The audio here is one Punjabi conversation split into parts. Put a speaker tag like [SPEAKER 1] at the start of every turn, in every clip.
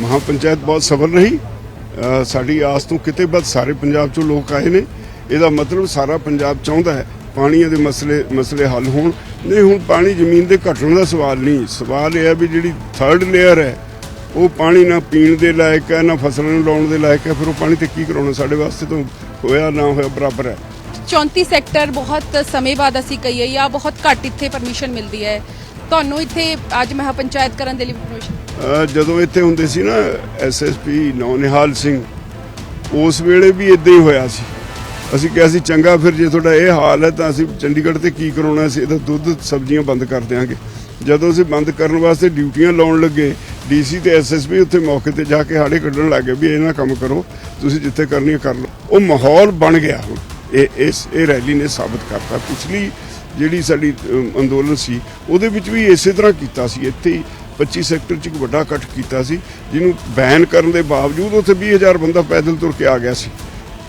[SPEAKER 1] ਮਹਾਪੰਚਾਇਤ ਬਹੁਤ ਸਫਲ ਰਹੀ। ਸਾਡੀ ਆਸ ਤੋਂ ਕਿਤੇ ਵੱਧ ਸਾਰੇ ਪੰਜਾਬ ਚੋਂ ਲੋਕ ਆਏ ਨੇ। ਇਹਦਾ ਮਤਲਬ ਸਾਰਾ ਪੰਜਾਬ ਚਾਹੁੰਦਾ ਹੈ ਪਾਣੀਆਂ ਦੇ ਮਸਲੇ ਮਸਲੇ ਹੱਲ ਹੋਣ। ਨਹੀਂ, ਹੁਣ ਪਾਣੀ ਜ਼ਮੀਨ ਦੇ ਘਟਣ ਦਾ ਸਵਾਲ ਨਹੀਂ। ਸਵਾਲ ਇਹ ਹੈ ਵੀ ਜਿਹੜੀ ਥਰਡ ਲੇਅਰ ਹੈ, ਉਹ ਪਾਣੀ ਨਾ ਪੀਣ ਦੇ ਲਾਇਕ ਹੈ, ਨਾ ਫਸਲਾਂ ਨੂੰ ਲਾਉਣ ਦੇ ਲਾਇਕ ਹੈ। ਫਿਰ ਉਹ ਪਾਣੀ ਤੇ ਕੀ ਕਰਾਉਣਾ? ਸਾਡੇ ਵਾਸਤੇ ਤਾਂ ਹੋਇਆ ਨਾ ਹੋਇਆ ਬਰਾਬਰ ਹੈ।
[SPEAKER 2] 34 ਸੈਕਟਰ ਬਹੁਤ ਸਮੇਂ ਬਾਅਦ ਅਸੀਂ ਕਹੀਏ ਜਾਂ ਬਹੁਤ ਘੱਟ ਇੱਥੇ ਪਰਮਿਸ਼ਨ ਮਿਲਦੀ ਹੈ। ਤੁਹਾਨੂੰ ਇੱਥੇ ਅੱਜ ਮਹਾ ਪੰਚਾਇਤ ਕਰਨ ਦੇ ਲਈ ਪਰਮਿਸ਼ਨ
[SPEAKER 1] ਜਦੋਂ ਇੱਥੇ ਹੁੰਦੇ ਸੀ ਨਾ ਐਸਐਸਪੀ ਨੌਨਿਹਾਲ ਸਿੰਘ, ਉਸ ਵੇਲੇ ਵੀ ਇਦਾਂ ਹੀ ਹੋਇਆ ਸੀ। ਅਸੀਂ ਕਿਹਾ ਸੀ, ਚੰਗਾ, ਫਿਰ ਜੇ ਤੁਹਾਡਾ ਇਹ ਹਾਲ ਹੈ ਤਾਂ ਅਸੀਂ ਚੰਡੀਗੜ੍ਹ ਤੇ ਕੀ ਕਰਾਉਣਾ ਸੀ? ਇਹਦਾ ਦੁੱਧ, ਸਬਜ਼ੀਆਂ ਬੰਦ ਕਰ ਦਿਆਂਗੇ। ਜਦੋਂ ਅਸੀਂ ਬੰਦ ਕਰਨ ਵਾਸਤੇ ਡਿਊਟੀਆਂ ਲਾਉਣ ਲੱਗੇ, ਡੀਸੀ ਤੇ ਐਸਐਸਪੀ ਉੱਥੇ ਮੌਕੇ ਤੇ ਜਾ ਕੇ ਹਾੜੇ ਕੱਢਣ ਲੱਗੇ ਵੀ ਇਹ ਨਾ ਕੰਮ ਕਰੋ, ਤੁਸੀਂ ਜਿੱਥੇ ਕਰਨੀ ਹੈ ਕਰ ਲਓ। ਉਹ ਮਾਹੌਲ ਬਣ ਗਿਆ ਹੁਣ। ਇਹ, ਇਸ, ਇਹ ਰੈਲੀ ਨੇ ਸਾਬਤ ਕਰਤਾ। ਪਿਛਲੀ ਜਿਹੜੀ ਸਾਡੀ ਅੰਦੋਲਨ ਸੀ, ਉਹਦੇ ਵਿੱਚ ਵੀ ਇਸੇ ਤਰ੍ਹਾਂ ਕੀਤਾ ਸੀ। ਇੱਥੇ ਹੀ 25 ਸੈਕਟਰ 'ਚ ਇੱਕ ਵੱਡਾ ਇਕੱਠ ਕੀਤਾ ਸੀ, ਜਿਹਨੂੰ ਬੈਨ ਕਰਨ ਦੇ ਬਾਵਜੂਦ ਉੱਥੇ 20000 ਬੰਦਾ ਪੈਦਲ ਤੁਰ ਕੇ ਆ ਗਿਆ ਸੀ।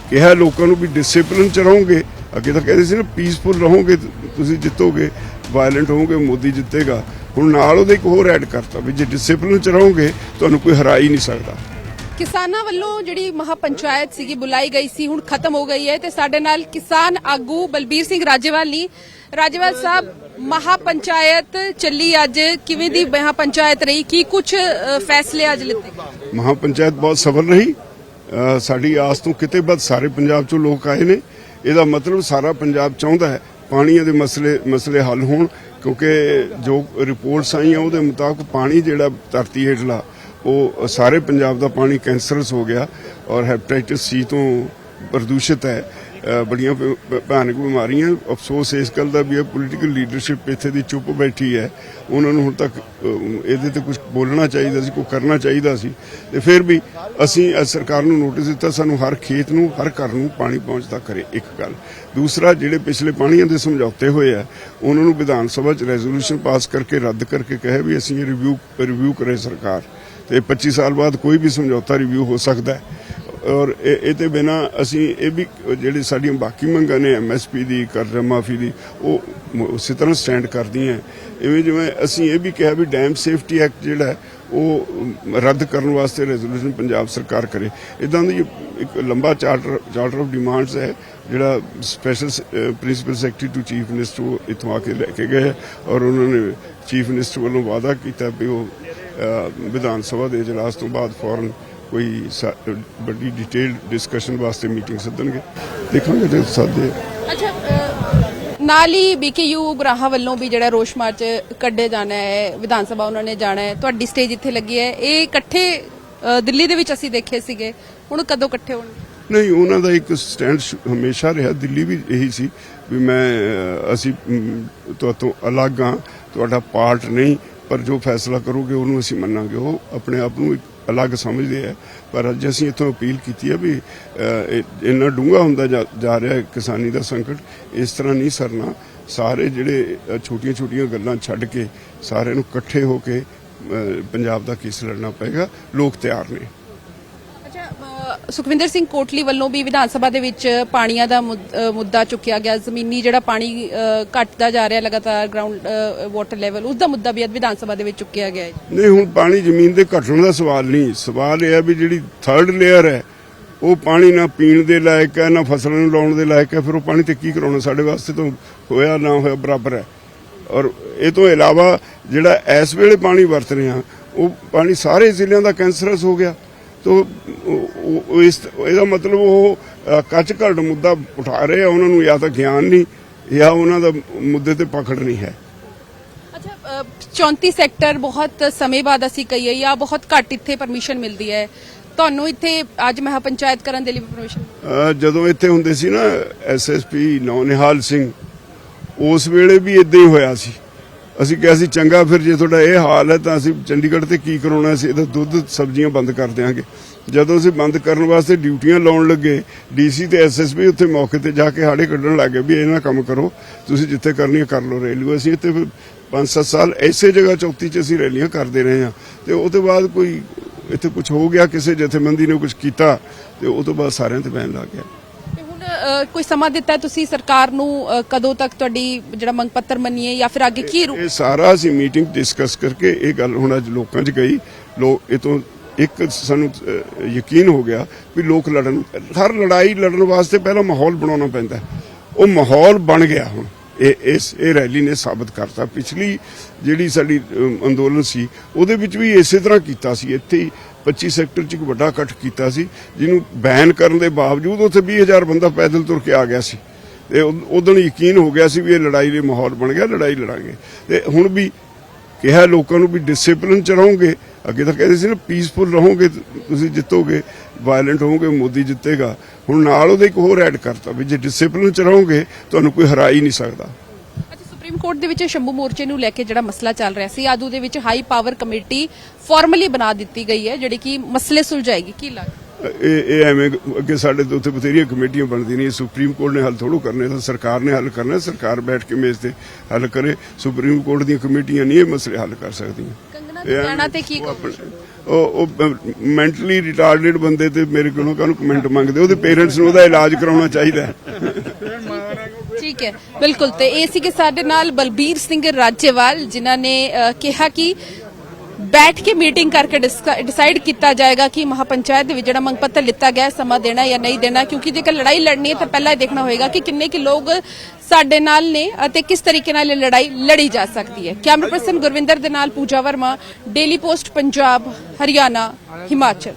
[SPEAKER 1] ਕਿਹਾ ਲੋਕਾਂ ਨੂੰ ਵੀ ਡਿਸਪਲਿਨ ਚ ਰਹੋਗੇ, ਅੱਗੇ ਤਾਂ ਕਹਿੰਦੇ ਸੀ ਨਾ ਪੀਸਫੁਲ ਰਹੋਗੇ, ਤੁਸੀਂ ਜਿੱਤੋਗੇ ਵਾਇਲੈਂਟ ਹੋਵੋਗੇ, ਮੋਦੀ ਜਿੱਤੇਗਾ। ਹੁਣ ਨਾਲ ਉਹਦੇ ਇੱਕ ਹੋਰ ਐਡ ਕਰਤਾ ਵੀ ਜੇ ਡਿਸਪਲਿਨ ਚ ਰਹੋਗੇ, ਤੁਹਾਨੂੰ ਕੋਈ ਹਰਾ ਹੀ ਨਹੀਂ ਸਕਦਾ।
[SPEAKER 2] ਕਿਸਾਨਾਂ ਵੱਲੋਂ ਜਿਹੜੀ ਮਹਾ ਪੰਚਾਇਤ ਸੀਗੀ, ਬੁਲਾਈ ਗਈ ਸੀ, ਹੁਣ ਖਤਮ ਹੋ ਗਈ ਹੈ ਤੇ ਸਾਡੇ ਨਾਲ ਕਿਸਾਨ ਆਗੂ ਬਲਬੀਰ ਸਿੰਘ ਰਾਜੇਵਾਲ ਨੇ ਰਾਜੇਵਾਲ ਸਾਹਿਬ ਮਹਾ ਪੰਚਾਇਤ ਚੱਲੀ ਅੱਜ, ਕਿਵੇਂ ਦੀ ਮਹਾ ਪੰਚਾਇਤ ਰਹੀ? ਕੀ ਕੁਝ ਫੈਸਲੇ ਅੱਜ ਲਿੱਤੇ?
[SPEAKER 1] ਮਹਾਪੰਚਾਇਤ ਬਹੁਤ ਸਫਲ ਰਹੀ। ਸਾਡੀ ਆਸ ਤੋਂ ਕਿਤੇ ਵੱਧ ਸਾਰੇ ਪੰਜਾਬ ਚੋਂ ਲੋਕ ਆਏ ਨੇ। ਇਹਦਾ ਮਤਲਬ ਸਾਰਾ ਪੰਜਾਬ ਚਾਹੁੰਦਾ ਹੈ ਪਾਣੀ ਦੇ ਮਸਲੇ ਮਸਲੇ ਹੱਲ ਹੋਣ, ਕਿਉਂਕਿ ਜੋ ਰਿਪੋਰਟਸ ਆਈਆਂ ਉਹਦੇ ਮੁਤਾਬਕ ਪਾਣੀ ਜਿਹੜਾ ਧਰਤੀ ਹੇਠਲਾ, ਉਹ ਸਾਰੇ ਪੰਜਾਬ ਦਾ ਪਾਣੀ ਕੈਂਸਰਸ ਹੋ ਗਿਆ ਔਰ ਹੈਪੇਟਾਈਟਸ ਸੀ ਤੋਂ ਪ੍ਰਦੂਸ਼ਿਤ ਹੈ ਬੜੀਆਂ ਭਿਆਨਕ ਬਿਮਾਰੀਆਂ। ਅਫਸੋਸ ਇਸ ਗੱਲ ਦਾ ਵੀ ਹੈ ਪੋਲੀਟੀਕਲ ਲੀਡਰਸ਼ਿਪ ਇੱਥੇ ਦੀ ਚੁੱਪ ਬੈਠੀ ਹੈ। ਉਹਨਾਂ ਨੂੰ ਹੁਣ ਤੱਕ ਇਹਦੇ ਤੇ ਕੁਝ ਬੋਲਣਾ ਚਾਹੀਦਾ ਸੀ ਕੋਈ ਕਰਨਾ ਚਾਹੀਦਾ ਸੀ। ਤੇ ਫਿਰ ਵੀ ਅਸੀਂ ਸਰਕਾਰ ਨੂੰ ਨੋਟਿਸ ਦਿੱਤਾ, ਸਾਨੂੰ ਹਰ ਖੇਤ ਨੂੰ, ਹਰ ਘਰ ਨੂੰ ਪਾਣੀ ਪਹੁੰਚਦਾ ਕਰੇ, ਇੱਕ ਗੱਲ। ਦੂਸਰਾ, ਜਿਹੜੇ ਪਿਛਲੇ ਪਾਣੀਆਂ ਦੇ ਸਮਝੌਤੇ ਹੋਏ ਆ, ਉਹਨਾਂ ਨੂੰ ਵਿਧਾਨ ਸਭਾ 'ਚ ਰੈਜ਼ੋਲੂਸ਼ਨ ਪਾਸ ਕਰਕੇ, ਰੱਦ ਕਰਕੇ ਕਹੇ ਵੀ ਅਸੀਂ ਇਹ ਰਿਵਿਊ ਰਿਵਿਊ ਕਰੇ ਸਰਕਾਰ। ਤੇ 25 ਸਾਲ ਬਾਅਦ ਕੋਈ ਵੀ ਸਮਝੌਤਾ ਰਿਵਿਊ ਹੋ ਸਕਦਾ ਹੈ। ਔਰ ਇਹ ਇਹ ਤੇ ਬਿਨਾ ਅਸੀਂ ਇਹ ਵੀ ਜਿਹੜੇ ਸਾਡੀਆਂ ਬਾਕੀ ਮੰਗਾਂ ਨੇ ਐਮਐਸਪੀ ਦੀ ਕਰਜ਼ਾ ਮਾਫੀ ਦੀ, ਉਹ ਉਸੇ ਤਰ੍ਹਾਂ ਸਟੈਂਡ ਕਰਦੀਆਂ ਇਵੇਂ ਜਿਵੇਂ ਅਸੀਂ ਇਹ ਵੀ ਕਿਹਾ ਵੀ ਡੈਮ ਸੇਫਟੀ ਐਕਟ ਜਿਹੜਾ ਉਹ ਰੱਦ ਕਰਨ ਵਾਸਤੇ ਰੈਜ਼ੋਲੂਸ਼ਨ ਪੰਜਾਬ ਸਰਕਾਰ ਕਰੇ। ਇਦਾਂ ਦੀ ਇੱਕ ਲੰਬਾ ਚਾਰਟਰ ਚਾਰਟਰ ਆਫ ਡਿਮਾਂਡਸ ਹੈ, ਜਿਹੜਾ special principal secretary to chief minister ਉਹ ਇੱਥੋਂ ਆ ਕੇ ਲੈ ਕੇ ਗਏ ਹੈ ਔਰ ਉਹਨਾਂ ਨੇ ਚੀਫ ਮਿਨਿਸਟਰ ਵੱਲੋਂ ਵਾਅਦਾ ਕੀਤਾ ਵੀ ਉਹ ਵਿਧਾਨ ਸਭਾ ਦੇ ਇਜਲਾਸ ਤੋਂ ਬਾਅਦ ਫੌਰਨ ਕੋਈ ਵੱਡੀ ਡਿਟੇਲਡ ਡਿਸਕਸ਼ਨ ਵਾਸਤੇ ਮੀਟਿੰਗ ਸੱਦਣਗੇ। ਦੇਖਾਂਗੇ ਜੇ ਸਾਦੇ।
[SPEAKER 2] ਅੱਛਾ ਨਾਲ ਹੀ ਬੀਕੇਯੂ ਗਰਾਹਾਂ ਵੱਲੋਂ ਵੀ ਜਿਹੜਾ ਰੋਸ਼ ਮਾਰਚ ਕੱਢੇ ਜਾਣਾ ਹੈ ਵਿਧਾਨ ਸਭਾ ਉਹਨਾਂ ਨੇ ਜਾਣਾ ਹੈ ਤੁਹਾਡੀ ਸਟੇਜ ਇੱਥੇ ਲੱਗੀ ਹੈ। ਇਹ ਇਕੱਠੇ ਦਿੱਲੀ ਦੇ ਵਿੱਚ ਅਸੀਂ ਦੇਖੇ ਸੀਗੇ। ਹੁਣ ਕਦੋਂ ਇਕੱਠੇ ਹੋਣਗੇ?
[SPEAKER 1] ਨਹੀਂ ਉਹਨਾਂ ਦਾ ਇੱਕ ਸਟੈਂਡ ਹਮੇਸ਼ਾ ਰਿਹਾ। ਦਿੱਲੀ ਵੀ ਇਹੀ ਸੀ ਵੀ ਮੈਂ ਅਸੀਂ ਤੁਹਾਤੋਂ ਅਲੱਗ ਹਾਂ ਤੁਹਾਡਾ ਪਾਰਟ ਨਹੀਂ ਪਰ ਜੋ ਫੈਸਲਾ ਕਰੋਗੇ ਉਹਨੂੰ ਅਸੀਂ ਮੰਨਾਂਗੇ। ਉਹ ਆਪਣੇ ਆਪ ਨੂੰ ਇੱਕ ਅਲੱਗ ਸਮਝਦੇ ਆ, ਪਰ ਅੱਜ ਅਸੀਂ ਇੱਥੋਂ ਅਪੀਲ ਕੀਤੀ ਹੈ ਵੀ ਇੰਨਾ ਡੂੰਘਾ ਹੁੰਦਾ ਜਾ- ਜਾ ਰਿਹਾ ਕਿਸਾਨੀ ਦਾ ਸੰਕਟ, ਇਸ ਤਰ੍ਹਾਂ ਨਹੀਂ ਸਰਨਾ। ਸਾਰੇ ਜਿਹੜੇ ਛੋਟੀਆਂ ਛੋਟੀਆਂ ਗੱਲਾਂ ਛੱਡ ਕੇ ਸਾਰਿਆਂ ਨੂੰ ਇਕੱਠੇ ਹੋ ਕੇ ਪੰਜਾਬ ਦਾ ਕੇਸ ਲੜਨਾ ਪਏਗਾ। ਲੋਕ ਤਿਆਰ ਨੇ।
[SPEAKER 2] ਸੁਖਵਿੰਦਰ ਸਿੰਘ ਕੋਟਲੀ ਵੱਲੋਂ ਵੀ ਵਿਧਾਨ ਸਭਾ ਦੇ ਵਿੱਚ ਪਾਣੀਆਂ ਦਾ ਮੁੱਦਾ ਚੁੱਕਿਆ ਗਿਆ। ਜ਼ਮੀਨੀ ਜਿਹੜਾ ਪਾਣੀ ਅ, ਘਟਦਾ ਜਾ ਰਿਹਾ ਲਗਾਤਾਰ ਗਰਾਊਂਡ ਵਾਟਰ ਲੈਵਲ ਉਸ ਦਾ ਮੁੱਦਾ ਵੀ ਅੱਜ ਵਿਧਾਨ ਸਭਾ ਦੇ ਵਿੱਚ ਚੁੱਕਿਆ ਗਿਆ ਹੈ।
[SPEAKER 1] ਨਹੀਂ ਹੁਣ ਪਾਣੀ ਜ਼ਮੀਨ ਦੇ ਘਟਣ ਦਾ ਸਵਾਲ ਨਹੀਂ। ਸਵਾਲ ਇਹ ਹੈ ਵੀ ਜਿਹੜੀ ਥਰਡ ਲੇਅਰ ਹੈ ਉਹ ਪਾਣੀ ਨਾ ਪੀਣ ਦੇ ਲਾਇਕ ਹੈ ਨਾ ਫਸਲਾਂ ਨੂੰ ਲਾਉਣ ਦੇ ਲਾਇਕ ਹੈ ਫਿਰ ਉਹ ਪਾਣੀ ਤੇ ਕੀ ਕਰਾਉਣਾ? ਸਾਡੇ ਵਾਸਤੇ ਤਾਂ ਹੋਇਆ ਨਾ ਹੋਇਆ ਬਰਾਬਰ ਹੈ। ਔਰ ਇਹ ਤੋਂ ਇਲਾਵਾ ਜਿਹੜਾ ਇਸ ਵੇਲੇ ਪਾਣੀ ਵਰਤ ਰਹੇ ਹਾਂ ਉਹ ਪਾਣੀ ਸਾਰੇ ਜ਼ਿਲ੍ਹਿਆਂ ਦਾ ਕੈਂਸਰਸ ਹੋ ਗਿਆ। ਤੋ ਇਸ ਇਹਦਾ ਮਤਲਬ ਉਹ ਕੱਚ ਘੜ ਮੁੱਦਾ ਉਠਾ ਰਹੇ ਆ ਉਹਨਾਂ ਨੂੰ ਜਾਂ ਤਾਂ ਗਿਆਨ ਨਹੀਂ ਜਾਂ ਉਹਨਾਂ ਦਾ ਮੁੱਦੇ ਤੇ ਪਕੜ ਨਹੀਂ ਹੈ।
[SPEAKER 2] ਅੱਛਾ ਅ, 34 ਸੈਕਟਰ ਬਹੁਤ ਸਮੇਂ ਬਾਅਦ ਅਸੀਂ ਕਹੀਏ ਜਾਂ ਬਹੁਤ ਘੱਟ ਇੱਥੇ ਪਰਮਿਸ਼ਨ ਮਿਲਦੀ ਹੈ। ਤੁਹਾਨੂੰ ਇੱਥੇ ਅੱਜ ਮਹਾ ਪੰਚਾਇਤ ਕਰਨ ਦੇ ਲਈ ਪਰਮਿਸ਼ਨ
[SPEAKER 1] ਜਦੋਂ ਇੱਥੇ ਹੁੰਦੇ ਸੀ ਨਾ ਐਸਐਸਪੀ ਨੌਨਿਹਾਲ ਸਿੰਘ ਉਸ ਵੇਲੇ ਵੀ ਇਦਾਂ ਹੀ ਹੋਇਆ ਸੀ। ਅਸੀਂ ਕਿਹਾ ਸੀ, ਚੰਗਾ, ਫਿਰ ਜੇ ਤੁਹਾਡਾ ਇਹ ਹਾਲ ਹੈ ਤਾਂ ਅਸੀਂ ਚੰਡੀਗੜ੍ਹ ਤੇ ਕੀ ਕਰਾਉਣਾ ਸੀ ਇਹਦਾ ਦੁੱਧ, ਸਬਜ਼ੀਆਂ ਬੰਦ ਕਰ ਦਿਆਂਗੇ। ਜਦੋਂ ਅਸੀਂ ਬੰਦ ਕਰਨ ਵਾਸਤੇ ਡਿਊਟੀਆਂ ਲਾਉਣ ਲੱਗੇ, ਡੀਸੀ ਤੇ ਐਸਐਸਪੀ ਉੱਥੇ ਮੌਕੇ ਤੇ ਜਾ ਕੇ ਹਾੜੇ ਕੱਢਣ ਲੱਗੇ ਵੀ ਇਹ ਨਾ ਕੰਮ ਕਰੋ, ਤੁਸੀਂ ਜਿੱਥੇ ਕਰਨੀ ਹੈ ਕਰ ਲਓ ਰੈਲੀ ਅਸੀਂ ਇੱਥੇ 5-7 ਸਾਲ ਐਸੇ ਜਗ੍ਹਾ ਚੌਥੀ 'ਚ ਅਸੀਂ ਰੈਲੀਆਂ ਕਰਦੇ ਰਹੇ ਹਾਂ। ਤੇ ਉਹ ਤੋਂ ਬਾਅਦ ਕੋਈ ਇੱਥੇ ਕੁਝ ਹੋ ਗਿਆ, ਕਿਸੇ ਜਥੇਬੰਦੀ ਨੇ ਕੁਝ ਕੀਤਾ, ਤੇ ਉਹ ਤੋਂ ਬਾਅਦ ਸਾਰਿਆਂ ਤੇ ਬੈਨ ਲੱਗ ਗਿਆ।
[SPEAKER 2] ਕੋਈ ਸਮਾਂ ਦਿੱਤਾ ਤੁਸੀਂ ਸਰਕਾਰ ਨੂੰ ਕਦੋਂ ਤੱਕ ਤੁਹਾਡੀ ਜਿਹੜਾ ਮੰਗ ਪੱਤਰ ਮੰਨੀਏ ਜਾਂ ਫਿਰ ਅੱਗੇ ਕੀ
[SPEAKER 1] ਇਹ ਸਾਰਾ ਅਸੀਂ ਮੀਟਿੰਗ ਡਿਸਕਸ ਕਰਕੇ ਇਹ ਗੱਲ ਹੁਣ ਅੱਜ ਲੋਕਾਂ 'ਚ ਗਈ ਲੋਕ ਇਹ ਤੋਂ ਇੱਕ ਸਾਨੂੰ ਯਕੀਨ ਹੋ ਗਿਆ ਵੀ ਲੋਕ ਲੜਨ ਹਰ ਲੜਾਈ ਲੜਨ ਵਾਸਤੇ ਪਹਿਲਾਂ ਮਾਹੌਲ ਬਣਾਉਣਾ ਪੈਂਦਾ। ਉਹ ਮਾਹੌਲ ਬਣ ਗਿਆ ਹੁਣ। ਇਹ ਇਸ ਇਹ ਰੈਲੀ ਨੇ ਸਾਬਤ ਕਰਤਾ। ਪਿਛਲੀ ਜਿਹੜੀ ਸਾਡੀ ਅੰਦੋਲਨ ਸੀ ਉਹਦੇ ਵਿੱਚ ਵੀ ਇਸੇ ਤਰ੍ਹਾਂ ਕੀਤਾ ਸੀ। ਇੱਥੇ ਹੀ 25 ਸੈਕਟਰ 'ਚ ਇੱਕ ਵੱਡਾ ਇਕੱਠ ਕੀਤਾ ਸੀ, ਜਿਹਨੂੰ ਬੈਨ ਕਰਨ ਦੇ ਬਾਵਜੂਦ ਉੱਥੇ 20000 ਬੰਦਾ ਪੈਦਲ ਤੁਰ ਕੇ ਆ ਗਿਆ ਸੀ। ਤੇ ਉਦੋਂ ਯਕੀਨ ਹੋ ਗਿਆ ਸੀ ਵੀ ਇਹ ਲੜਾਈ ਦੇ ਮਾਹੌਲ ਬਣ ਗਿਆ, ਲੜਾਈ ਲੜਾਂਗੇ। ਤੇ ਹੁਣ ਵੀ ਕਿਹਾ ਲੋਕਾਂ ਨੂੰ ਵੀ ਡਿਸਪਲਿਨ ਚ ਰਹੋਗੇ, ਅੱਗੇ ਤਾਂ ਕਹਿੰਦੇ ਸੀ ਨਾ ਪੀਸਫੁਲ ਰਹੋਗੇ, ਤੁਸੀਂ ਜਿੱਤੋਗੇ ਵਾਇਲੈਂਟ ਹੋਵੋਗੇ, ਮੋਦੀ ਜਿੱਤੇਗਾ। ਹੁਣ ਨਾਲ ਉਹਦੇ ਇੱਕ ਹੋਰ ਐਡ ਕਰਤਾ ਵੀ ਜੇ ਡਿਸਪਲਿਨ ਚ ਰਹੋਗੇ, ਤੁਹਾਨੂੰ ਕੋਈ ਹਰਾ ਹੀ ਨਹੀਂ ਸਕਦਾ।
[SPEAKER 2] ਸੁਪਰੀਮ ਕੋਰਟ ਦੇ ਵਿੱਚ ਸ਼ੰਭੂ ਮੋਰਚੇ ਨੂੰ ਲੈ ਕੇ ਜਿਹੜਾ ਮਸਲਾ ਚੱਲ ਰਿਹਾ ਸੀ ਆਦੂ ਦੇ ਵਿੱਚ ਹਾਈ ਪਾਵਰ ਕਮੇਟੀ ਫਾਰਮਲੀ ਬਣਾ ਦਿੱਤੀ ਗਈ ਹੈ ਜਿਹੜੀ ਕਿ ਮਸਲੇ ਸੁਲਝਾਏਗੀ। ਕੀ ਲੱਗਦਾ
[SPEAKER 1] ਇਹ ਇਹ ਐਵੇਂ ਅੱਗੇ ਸਾਡੇ ਤੋਂ ਉੱਥੇ ਬਥੇਰੀਆਂ ਕਮੇਟੀਆਂ ਬਣਦੀਆਂ ਨਹੀਂ ਸੁਪਰੀਮ ਕੋਰਟ ਨੇ ਹੱਲ ਥੋੜੋ ਕਰਨੇ ਤਾਂ ਸਰਕਾਰ ਨੇ ਹੱਲ ਕਰਨਾ ਸਰਕਾਰ ਬੈਠ ਕੇ ਮੇਜ਼ ਤੇ ਹੱਲ ਕਰੇ ਸੁਪਰੀਮ ਕੋਰਟ ਦੀਆਂ ਕਮੇਟੀਆਂ ਨਹੀਂ ਇਹ ਮਸਲੇ ਹੱਲ ਕਰ ਸਕਦੀਆਂ।
[SPEAKER 2] ਕੰਗਨਾ ਤੇ ਕੀ
[SPEAKER 1] ਉਹ ਆਪਣੇ- ਉਹ ਉਹ ਮੈਂਟਲੀ ਰਿਟਾਰਡਡ ਬੰਦੇ ਤੇ ਮੇਰੇ ਕੋਲੋਂ ਕਾਹਨੂੰ ਕਮੈਂਟ ਮੰਗਦੇ? ਉਹਦੇ ਪੇਰੈਂਟਸ ਨੂੰ ਉਹਦਾ ਇਲਾਜ ਕਰਾਉਣਾ ਚਾਹੀਦਾ। ਹੈ
[SPEAKER 2] ਠੀਕ ਹੈ, ਬਿਲਕੁਲ। ਤੇ ਇਹ ਸੀ ਕਿ ਸਾਡੇ ਨਾਲ ਬਲਬੀਰ ਸਿੰਘ ਰਾਜੇਵਾਲ, ਜਿਨ੍ਹਾਂ ਨੇ ਕਿਹਾ ਕਿ ਬੈਠ ਕੇ ਮੀਟਿੰਗ ਕਰਕੇ ਡਿਸਾਈਡ ਕੀਤਾ ਜਾਏਗਾ ਕਿ ਮਹਾਪੰਚਾਇਤ ਦੇ ਵਿੱਚ ਜਿਹੜਾ ਮੰਗ ਪੱਤਰ ਲਿੱਤਾ ਗਿਆ ਸਮਾਂ ਦੇਣਾ ਜਾਂ ਨਹੀਂ ਦੇਣਾ, ਕਿਉਂਕਿ ਜੇਕਰ ਲੜਾਈ ਲੜਨੀ ਹੈ ਤਾਂ ਪਹਿਲਾਂ ਇਹ ਦੇਖਣਾ ਹੋਏਗਾ ਕਿ ਕਿੰਨੇ ਕਿ ਲੋਕ ਸਾਡੇ ਨਾਲ ਨੇ ਅਤੇ ਕਿਸ ਤਰੀਕੇ ਨਾਲ ਇਹ ਲੜਾਈ ਲੜੀ ਜਾ ਸਕਦੀ ਹੈ। ਕੈਮਰਾ ਪਰਸਨ ਗੁਰਵਿੰਦਰ ਦੇ ਨਾਲ ਪੂਜਾ ਵਰਮਾ, ਡੇਲੀ ਪੋਸਟ ਪੰਜਾਬ, ਹਰਿਆਣਾ, ਹਿਮਾਚਲ।